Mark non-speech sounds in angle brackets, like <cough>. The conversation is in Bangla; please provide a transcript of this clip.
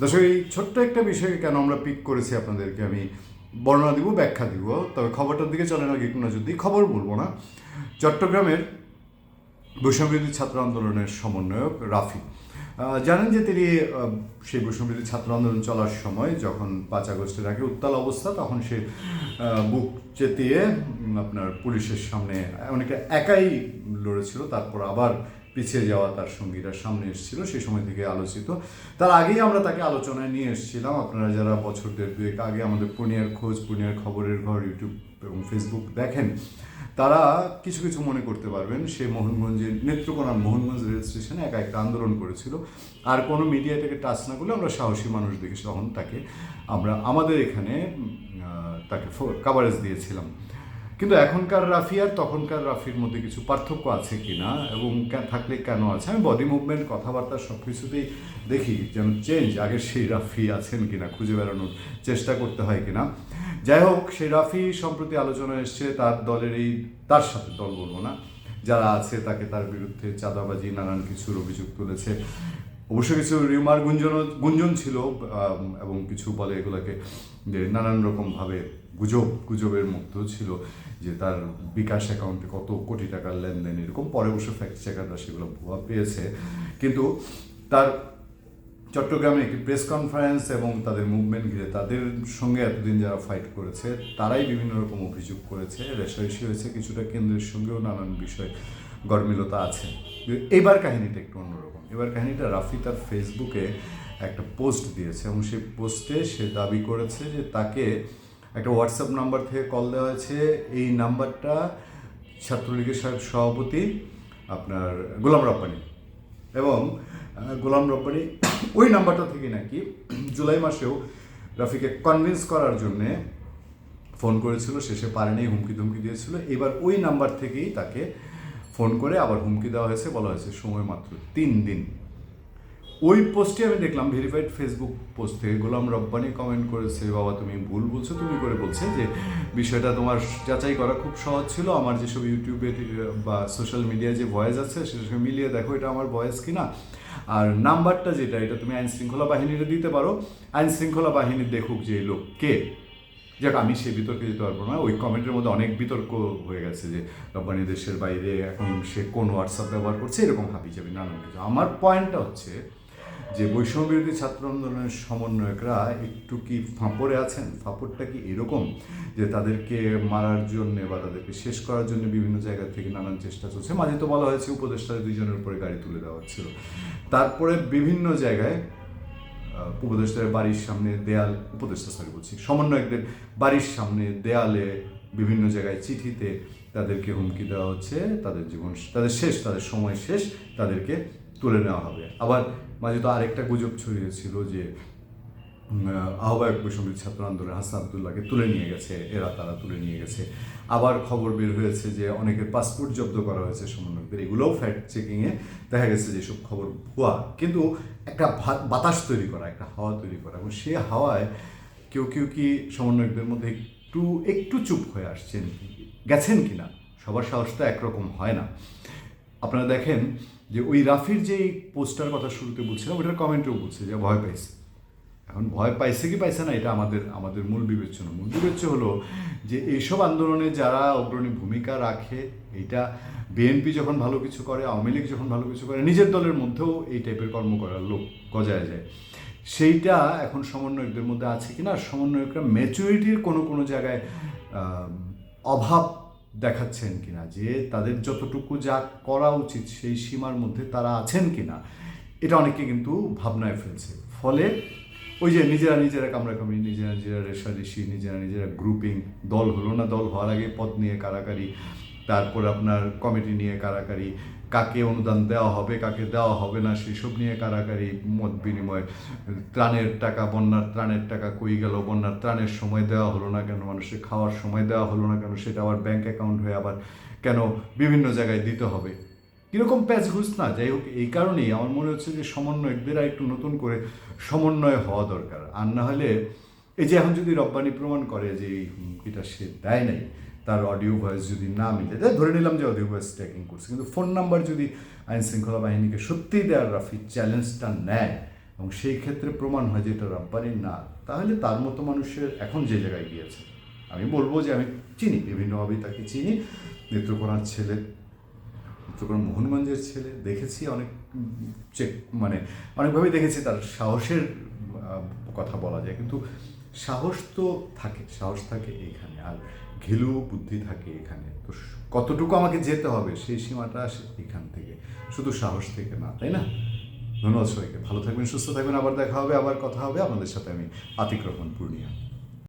দর্শক এই ছোট্ট একটা বিষয়কে কেন আমরা পিক করেছি আপনাদেরকে আমি বর্ণনা দিব, ব্যাখ্যা দিব। তবে খবরটার দিকে চলে না নজর দিই খবর বলব না। চট্টগ্রামের বৈষম্যবিরোধী ছাত্র আন্দোলনের সমন্বয়ক রাফি। জানেন যে তিনি সেই বৈষম্যবিরোধী ছাত্র আন্দোলন চলার সময় যখন পাঁচ আগস্টের আগে উত্তাল অবস্থা, তখন সে বুক চেতিয়ে আপনার পুলিশের সামনে অনেকে একাই লড়েছিল, তারপর আবার পিছিয়ে যাওয়া তার সঙ্গীরা সামনে এসেছিল, সেই সময় থেকে আলোচিত। তার আগেই আমরা তাকে আলোচনায় নিয়ে এসেছিলাম। আপনারা যারা বছর দেড় দুয়েক আগে আমাদের পূর্ণিয়ার খোঁজ, পূর্ণিয়ার খবরের ঘর ইউটিউব এবং ফেসবুক দেখেন, তারা কিছু কিছু মনে করতে পারবেন। সে মোহনগঞ্জের নেত্রকোনার মোহনগঞ্জ রেল স্টেশনে একা একটা আন্দোলন করেছিল। আর কোনো মিডিয়া এটাকে টাচ না করলে আমরা সাহসী মানুষ দেখে তখন তাকে আমরা, আমাদের এখানে তাকে কাভারেজ দিয়েছিলাম। কিন্তু এখনকার রাফি আর তখনকার রাফির মধ্যে কিছু পার্থক্য আছে কিনা এবং কে- থাকলে কেন আছে? আমি বডি মুভমেন্ট কথাবার্তা সব কিছুতেই দেখি যেন চেঞ্জ আগের সেই রাফি আছেন কিনা, খুঁজে বেড়ানোর চেষ্টা করতে হয় কিনা। যাই হোক, সেই রাফি সম্প্রতি আলোচনা এসছে, তার দলের এই তার সাথে দল বলব না, যারা আছে তাকে তার বিরুদ্ধে চাঁদাবাজি, নানান কিছুর অভিযোগ তুলেছে। অবশ্য কিছু রিউমার গুঞ্জন গুঞ্জন ছিল এবং কিছু বলে এগুলোকে যে নানান রকমভাবে গুজব, গুজবের মধ্যেও ছিল যে তার বিকাশ অ্যাকাউন্টে কত কোটি টাকার লেনদেন এরকম। পরে অবশ্য ফ্যাক্ট চেকাররা সেগুলো ভুয়া পেয়েছে। কিন্তু তার চট্টগ্রামে একটি প্রেস কনফারেন্স এবং তাদের মুভমেন্ট ঘিরে তাদের সঙ্গে এতদিন যারা ফাইট করেছে, তারাই বিভিন্ন রকম অভিযোগ করেছে, রেশারেশি হয়েছে, কিছুটা কেন্দ্রের সঙ্গেও নানান বিষয় গরমিলতা আছে। এবার কাহিনীটা একটু অন্যরকম। এবার কাহিনীটা রাফি তার ফেসবুকে একটা পোস্ট দিয়েছে এবং সেই পোস্টে সে দাবি করেছে যে তাকে একটা হোয়াটসঅ্যাপ নাম্বার থেকে কল দেওয়া হয়েছে। এই নাম্বারটা ছাত্রলীগের সভাপতি আপনার গোলাম রব্বানি। এবং গোলাম রব্বানি <coughs> ওই নাম্বারটা থেকে নাকি <coughs> জুলাই মাসেও রাফিকে কনভিন্স করার জন্যে ফোন করেছিল। শেষে পারেনি, হুমকি ধুমকি দিয়েছিল। এবার ওই নাম্বার থেকেই তাকে ফোন করে আবার হুমকি দেওয়া হয়েছে, বলা হয়েছে সময় মাত্র তিন দিন। ওই পোস্টে আমি দেখলাম ভেরিফাইড ফেসবুক পোস্ট থেকে গোলাম রব্বানি কমেন্ট করেছে, বাবা, তুমি ভুল বলছো, তুমি করে বলছে যে বিষয়টা তোমার যাচাই করা খুব সহজ ছিল। আমার যেসব ইউটিউবে বা সোশ্যাল মিডিয়ায় যে ভয়েস আছে সেসব মিলিয়ে দেখো, এটা আমার ভয়েস কিনা? আর নাম্বারটা যেটা, এটা তুমি আইন শৃঙ্খলা বাহিনীরে দিতে পারো। আইন শৃঙ্খলা বাহিনী দেখুক যে লোক কে। যাক, আমি সেই বিতর্কে যেতে পারব না। ওই কমেন্টের মধ্যে অনেক বিতর্ক হয়ে গেছে যে রব্বানি দেশের বাইরে এখন সে কোন হোয়াটসঅ্যাপ ব্যবহার করছে, এরকম হাবি যাবি নানান কিছু। আমার পয়েন্টটা হচ্ছে যে বৈষম্য বিরোধী ছাত্র আন্দোলনের সমন্বয়করা একটু কি ফাঁপড়ে আছেন? ফাঁপড়টা কি এরকম যে তাদেরকে মারার জন্য বা তাদেরকে শেষ করার জন্য বিভিন্ন জায়গা থেকে নানান চেষ্টা চলছে? মাঝে তো বলা হয়েছে উপদেষ্টা দুইজনের উপরে গাড়ি তুলে দেওয়া হচ্ছিল। তারপরে বিভিন্ন জায়গায় উপদেষ্টার বাড়ির সামনে দেয়াল, উপদেষ্টা সরি বলছি, সমন্বয়কদের বাড়ির সামনে দেয়ালে বিভিন্ন জায়গায় চিঠিতে তাদেরকে হুমকি দেওয়া হচ্ছে, তাদের জীবন, তাদের শেষ, তাদের সময় শেষ তাদেরকে তুলে নেওয়া হবে। আবার মাঝে তো আরেকটা গুজব ছড়িয়েছিল যে আহ্বায়ক বৈষম্য ছাত্র আন্দোলন হাসান আবদুল্লাহকে তুলে নিয়ে গেছে, এরা তারা তুলে নিয়ে গেছে। আবার খবর বের হয়েছে যে, অনেকের পাসপোর্ট জব্দ করা হয়েছে সমন্বয়কদের। এগুলোও ফ্যাক্ট চেকিংয়ে দেখা গেছে যে সব খবর ভুয়া। কিন্তু একটা বাতাস তৈরি করা, একটা হাওয়া তৈরি করা। এবং সে হাওয়ায় কেউ কেউ কি সমন্বয়কদের মধ্যে একটু একটু চুপ হয়ে আসছেন গেছেন কি না সবার সাহস তো একরকম হয় না। আপনারা দেখেন যে ওই রাফির যেই পোস্টার কথা শুরুতে বলছিলাম ওটার কমেন্টেও বলছে যে ভয় পাইছে। এখন ভয় পাইছে কি পাইছে না, এটা আমাদের আমাদের মূল বিবেচনা। মূল বিবেচ্য হলো যে এইসব আন্দোলনে যারা অগ্রণী ভূমিকা রাখে এটা বিএনপি যখন ভালো কিছু করে, আওয়ামী লীগ যখন ভালো কিছু করে, নিজের দলের মধ্যেও এই টাইপের কর্ম করার লোক গজায় যায়। সেইটা এখন সমন্বয়কদের মধ্যে আছে কিনা, আর সমন্বয়করা ম্যাচুরিটির কোনো কোনো জায়গায় অভাব দেখাচ্ছেন কিনা, যে তাদের যতটুকু যা করা উচিত সেই সীমার মধ্যে তারা আছেন কিনা, এটা অনেকে কিন্তু ভাবনায় ফেলছে। ফলে ওই যে নিজেরা নিজেরা কামড়াকামড়ি নিজেরা নিজেরা রেশারেশি নিজেরা নিজেরা গ্রুপিং দল হলো না, দল হওয়ার আগে পদ নিয়ে কারাকারি তারপর আপনার কমিটি নিয়ে কারাকারি, কাকে অনুদান দেওয়া হবে, কাকে দেওয়া হবে না, সেসব নিয়ে কারাকারি, মত বিনিময়, ত্রাণের টাকা, বন্যার ত্রাণের টাকা কই গেল, বন্যার ত্রাণের সময় দেওয়া হলো না কেন, মানুষের খাওয়ার সময় দেওয়া হলো না কেন, সেটা আবার ব্যাংক অ্যাকাউন্ট হয়ে আবার কেন বিভিন্ন জায়গায় দিতে হবে? কীরকম প্যাচ ঘুষ না? যাই হোক, এই কারণেই আমার মনে হচ্ছে যে সমন্বয়কদের একটু নতুন করে সমন্বয় হওয়া দরকার। আর না হলে, এই যে এখন যদি রব্বানি প্রমাণ করে যে হুমকিটা সে দেয় নাই তার অডিও ভয়েস যদি না মিলে তাহলে ধরে নিলাম যে অডিও ভয়েস ট্র্যাকিং করছে, কিন্তু ফোন নাম্বার যদি আইন শৃঙ্খলা বাহিনীকে সত্যিই দেওয়ার রাফি চ্যালেঞ্জটা নেয়, এবং সেই ক্ষেত্রে প্রমাণ হয় যে এটা রাব্বানির না, তাহলে তার মতো মানুষের এখন যে জায়গায় গিয়েছে। আমি বলব যে আমি চিনি, বিভিন্নভাবেই তাকে চিনি, নেত্রকোনার ছেলে নেত্রকোনা মোহনগঞ্জের ছেলে, দেখেছি অনেক চেক মানে অনেকভাবেই দেখেছি তার সাহসের কথা বলা যায়, কিন্তু সাহস তো থাকে, সাহস থাকে এইখানে আর ঘিলু বুদ্ধি থাকে এখানে। তো কতটুকু আমাকে যেতে হবে সেই সীমাটা আসে এখান থেকে। শুধু সাহস থেকে না, তাই না? ধন্যবাদ সবাইকে। ভালো থাকবেন, সুস্থ থাকবেন। আবার দেখা হবে, আবার কথা হবে। আপনাদের সাথে আমি আতিক্রমণ পূর্ণিয়া।